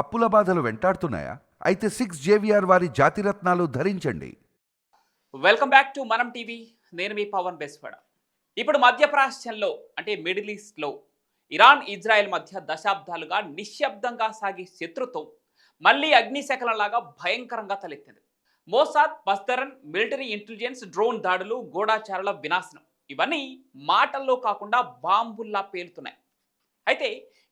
అప్పుల బాధలు వెంటాడుతున్నాయా? అయితే సిక్స్ జేవిఆర్ వారి జాతిరత్నాలు ధరించండి. వెల్కమ్ బ్యాక్ టు మనం టీవీ నేను మీ పవన్ బెస్వాడ. ఇప్పుడు మధ్యప్రాచ్యంలో అంటే మిడిల్ ఈస్ట్లో ఇరాన్ ఇజ్రాయెల్ మధ్య దశాబ్దాలుగా నిశ్శబ్దంగా సాగే శత్రుత్వం మళ్ళీ అగ్నిశకలంలాగా భయంకరంగా తలెత్తింది. మోసాద్ బస్తరన్ మిలిటరీ ఇంటెలిజెన్స్ డ్రోన్ దాడులు గూఢాచారుల వినాశనం ఇవన్నీ మాటల్లో కాకుండా బాంబుల్లా పేలుతున్నాయి. అయితే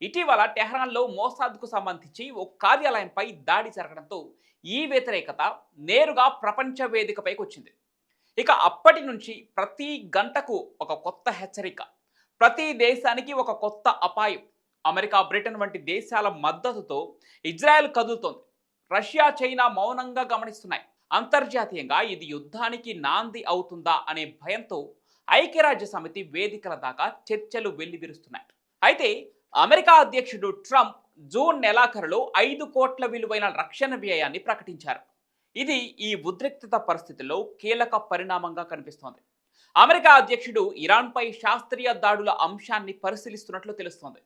ఇటీవల టెహ్రాన్లో మోసాద్కు సంబంధించి ఓ కార్యాలయంపై దాడి జరగడంతో ఈ వ్యతిరేకత నేరుగా ప్రపంచ వేదికపైకి వచ్చింది. ఇక అప్పటి నుంచి ప్రతి గంటకు ఒక కొత్త హెచ్చరిక ప్రతి దేశానికి ఒక కొత్త అపాయం. అమెరికా బ్రిటన్ వంటి దేశాల మద్దతుతో ఇజ్రాయెల్ కదులుతోంది. రష్యా చైనా మౌనంగా గమనిస్తున్నాయి. అంతర్జాతీయంగా ఇది యుద్ధానికి నాంది అవుతుందా అనే భయంతో ఐక్యరాజ్య సమితి వేదికల దాకా చర్చలు వెల్లివిరుస్తున్నాయి. అయితే అమెరికా అధ్యక్షుడు ట్రంప్ జూన్ నెలాఖరులో ఐదు కోట్ల విలువైన రక్షణ వ్యయాన్ని ప్రకటించారు. ఇది ఈ ఉద్రిక్తత పరిస్థితుల్లో కీలక పరిణామంగా కనిపిస్తోంది. అమెరికా అధ్యక్షుడు ఇరాన్పై శాస్త్రీయ దాడుల అంశాన్ని పరిశీలిస్తున్నట్లు తెలుస్తోంది.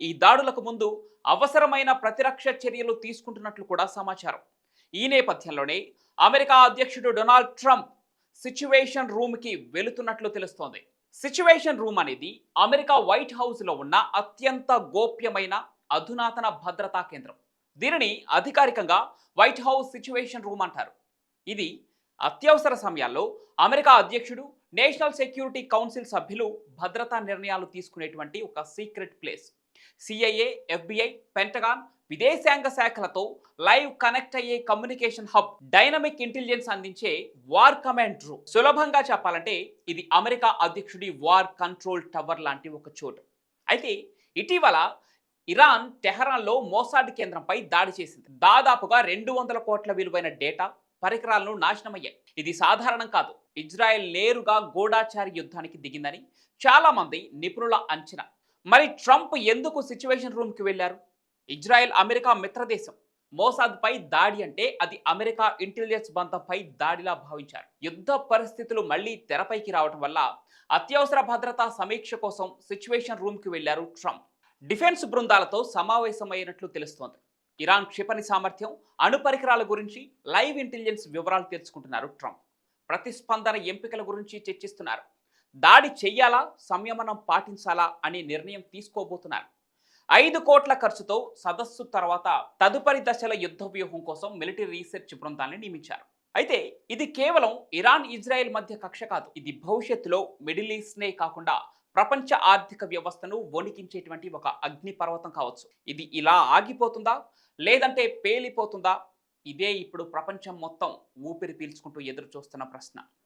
ఈ దాడులకు ముందు అవసరమైన ప్రతిరక్ష చర్యలు తీసుకుంటున్నట్లు కూడా సమాచారం. ఈ నేపథ్యంలోనే అమెరికా అధ్యక్షుడు డొనాల్డ్ ట్రంప్ సిచ్యువేషన్ రూమ్కి వెళుతున్నట్లు తెలుస్తోంది. సిచ్యువేషన్ రూమ్ అనేది అమెరికా వైట్ హౌస్లో ఉన్న అత్యంత గోప్యమైన అధునాతన భద్రతా కేంద్రం. దీనిని అధికారికంగా వైట్ హౌస్ సిచ్యువేషన్ రూమ్ అంటారు. ఇది అత్యవసర సమయాల్లో అమెరికా అధ్యక్షుడు నేషనల్ సెక్యూరిటీ కౌన్సిల్ సభ్యులు భద్రతా నిర్ణయాలు తీసుకునేటువంటి ఒక secret place. CIA FBI Pentagon విదేశాంగ శాఖలతో లైవ్ కనెక్ట్ అయ్యే కమ్యూనికేషన్ హబ్ డైనమిక్ ఇంటెలిజెన్స్ అందించే వార్ కమాండ్ రూమ్. సులభంగా చెప్పాలంటే ఇది అమెరికా అధ్యక్షుడి వార్ కంట్రోల్ టవర్ లాంటి ఒక చోటు. అయితే ఇటీవల ఇరాన్ టెహరాన్లో మోసాడ్ కేంద్రంపై దాడి చేసింది. దాదాపుగా రెండు వందల కోట్ల విలువైన డేటా పరికరాలను నాశనమయ్యాయి ఇది సాధారణం కాదు. ఇజ్రాయెల్ నేరుగా గూఢాచారి యుద్ధానికి దిగిందని చాలామంది నిపుణుల అంచనా. మరి ట్రంప్ ఎందుకు సిచ్యువేషన్ రూమ్కి వెళ్ళారు? Israel America మిత్రదేశం. మోసాద్పై దాడి అంటే అది అమెరికా ఇంటెలిజెన్స్ బంధంపై దాడిలా భావించారు. యుద్ధ పరిస్థితులు మళ్ళీ తెరపైకి రావడం వల్ల అత్యవసర భద్రతా సమీక్ష కోసం సిచ్యువేషన్ రూమ్కి వెళ్ళారు ట్రంప్. డిఫెన్స్ బృందాలతో సమావేశమైనట్లు తెలుస్తోంది. ఇరాన్ క్షిపణి సామర్థ్యం అణు పరికరాల గురించి లైవ్ ఇంటెలిజెన్స్ వివరాలు తెలుసుకుంటున్నారు ట్రంప్. ప్రతిస్పందన ఎంపికల గురించి చర్చిస్తున్నారు. దాడి చెయ్యాలా? సంయమనం పాటించాలా? అనే నిర్ణయం తీసుకోబోతున్నారు. ఐదు కోట్ల ఖర్చుతో సదస్సు తర్వాత తదుపరి దశల యుద్ధ వ్యూహం కోసం మిలిటరీ రీసెర్చ్ బృందాన్ని నియమించారు. అయితే ఇది కేవలం ఇరాన్ ఇజ్రాయెల్ మధ్య కక్ష కాదు. ఇది భవిష్యత్తులో మిడిల్ ఈస్ట్నే కాకుండా ప్రపంచ ఆర్థిక వ్యవస్థను వణికించేటువంటి ఒక అగ్నిపర్వతం కావచ్చు. ఇది ఇలా ఆగిపోతుందా? లేదంటే పేలిపోతుందా? ఇదే ఇప్పుడు ప్రపంచం మొత్తం ఊపిరి పీల్చుకుంటూ ఎదురు చూస్తున్న ప్రశ్న.